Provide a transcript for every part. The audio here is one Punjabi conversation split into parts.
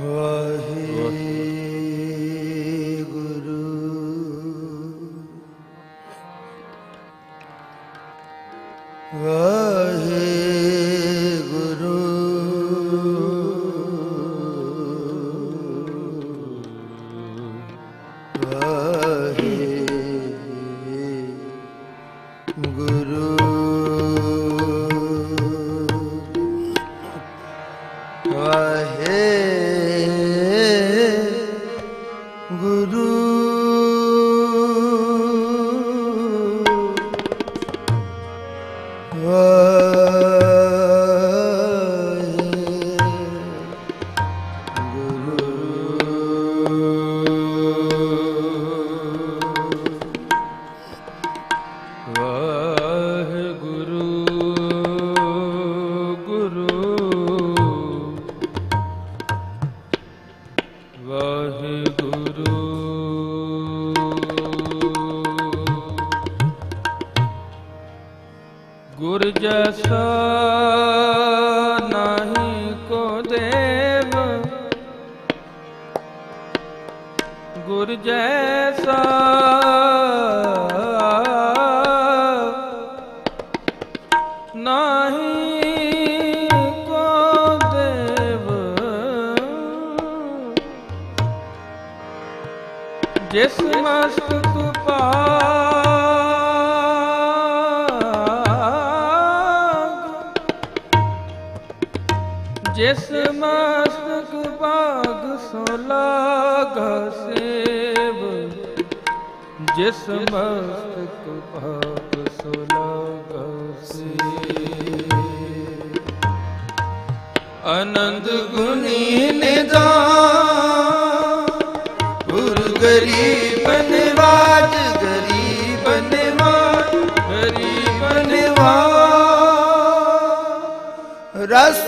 Wahi. ਗੁਰੂ ਗੁਰ ਜੈਸਾ ਨਾਹੀ ਕੋ ਦੇਵ। ਗੁਰ ਜੈਸਾ ਨਾਹੀ ਕੋ ਦੇਵ। ਜਿਸ ਮਸਤਕ ਭਾਗ ਜਿਸ ਮਸਤਕ ਭਾਗ ਸੋ ਲਾਗ ਸੇਵ, ਜਿਸ ਮਸਤਕ ਭਾਗ ਸੋ ਲਾਗ ਸੇਵ। ਆਨੰਦ ਗੁਨੀ ਨਿਦਾ ਗੁਰ ਗਰੀਬ ਨਿਵਾਜ ਗਰੀਬ ਨਿਵਾਜ ਗਰੀਬ ਨਿਵਾਜ। ਰਸ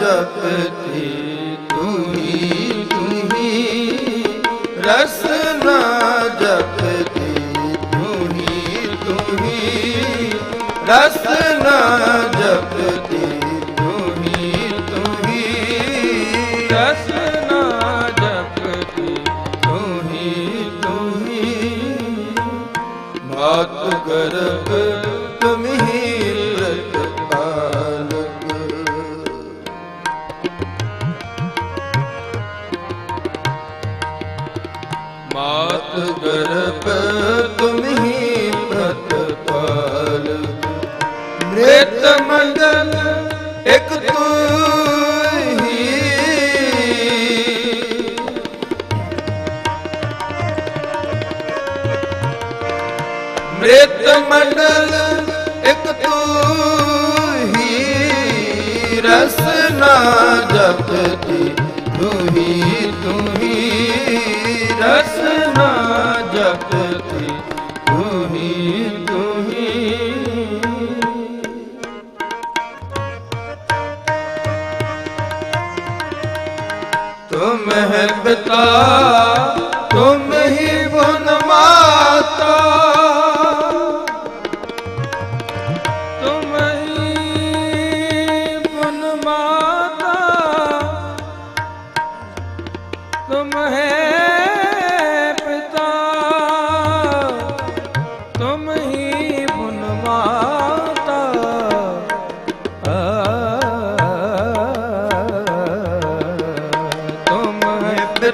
ਜਪਤੀ ਤੁਹੀ ਤੁਹੀ ਰਸ ਮਾਤ ਗਰਭ ਮ੍ਰਿਤ ਮੰਡਲ ਇਕ ਤੂੰ ਹੀ ਮ੍ਰਿਤ ਮੰਡਲ ਇਕ ਤੂੰ ਹੀ ਰਸ ਨਾ ਜਪਤੀ ਮਹਿਬਤਾ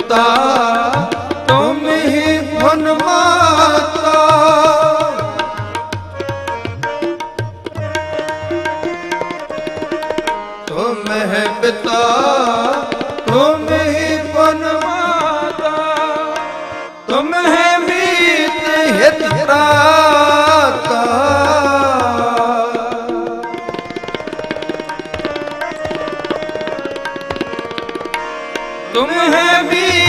पिता तुम ही वन माता तुम है पिता तुम ही वन माता तुम है मीत हित प्राता तुम है बीत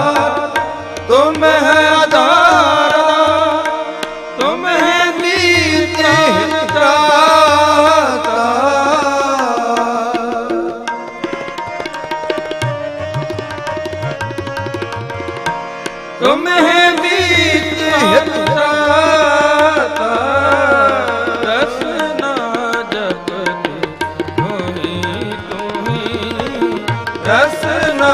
ਤੁਮਹਿ ਮੀਤ ਹਿਤਾ ਰਸਨਾ ਜਗਤ ਹੋਈ ਤੁਮੀ ਰਸਨਾ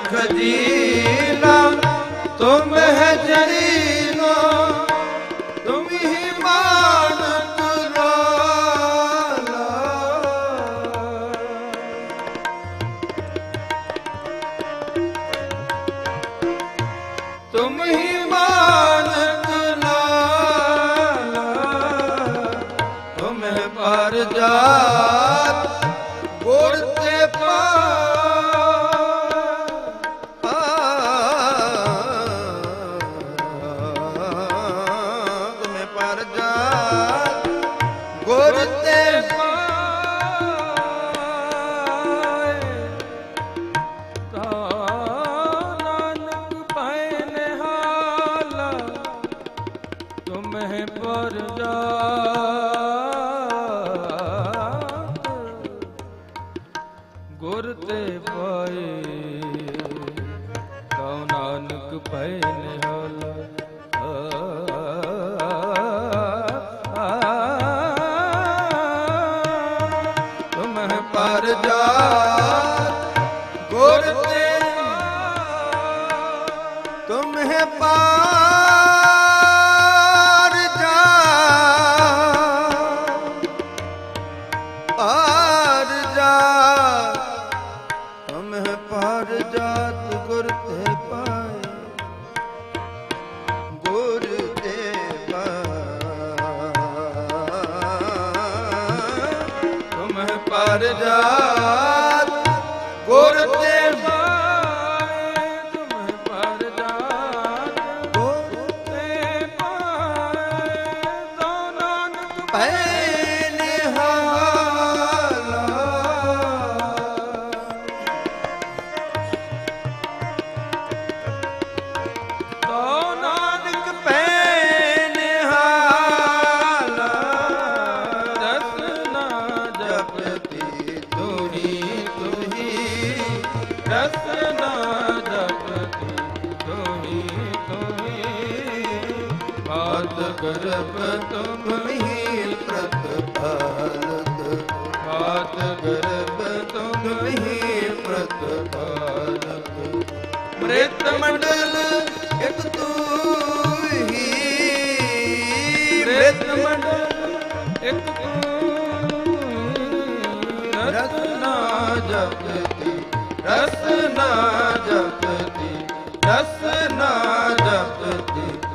ਤੁਮ ਹੈ ਖਜੀਨਾ ਤੁਮ ਹੈ ਜਰੀਨਾ, ਤੁਮ ਹੀ ਮਾਨਕ ਲਾਲਾ ਤੁਮ ਹੀ ਮਾਨਕ ਲਾਲਾ ਤੁਮ ਹੈ ਪਰ ਜਾਤ ਹੈ ਪਰ ਪਰ ਜਾ ਰਸ ਨਾ ਜਪਤੀ ਤੋਹੀ ਤੋਹੀ ਬਾਤ ਗਰਬ ਤੁਮ ਤੁਮਹੀ ਪ੍ਰਤਪਾਲਕ ਬਾਤ ਗਰਬ ਤੁਮ ਤੁਮਹੀ ਪ੍ਰਤਪਾਲਕ ਮ੍ਰਿਤ ਮੰਡਲ ਇਕ ਤੂੰ ਹੀ ਮ੍ਰਿਤ ਮੰਡਲ ਇਕ ਤੂੰ ਰਸ ਜਪਤੀ ਰਸਨਾ ਜਪਤੀ ਰਸਨਾ ਜਪਤੀ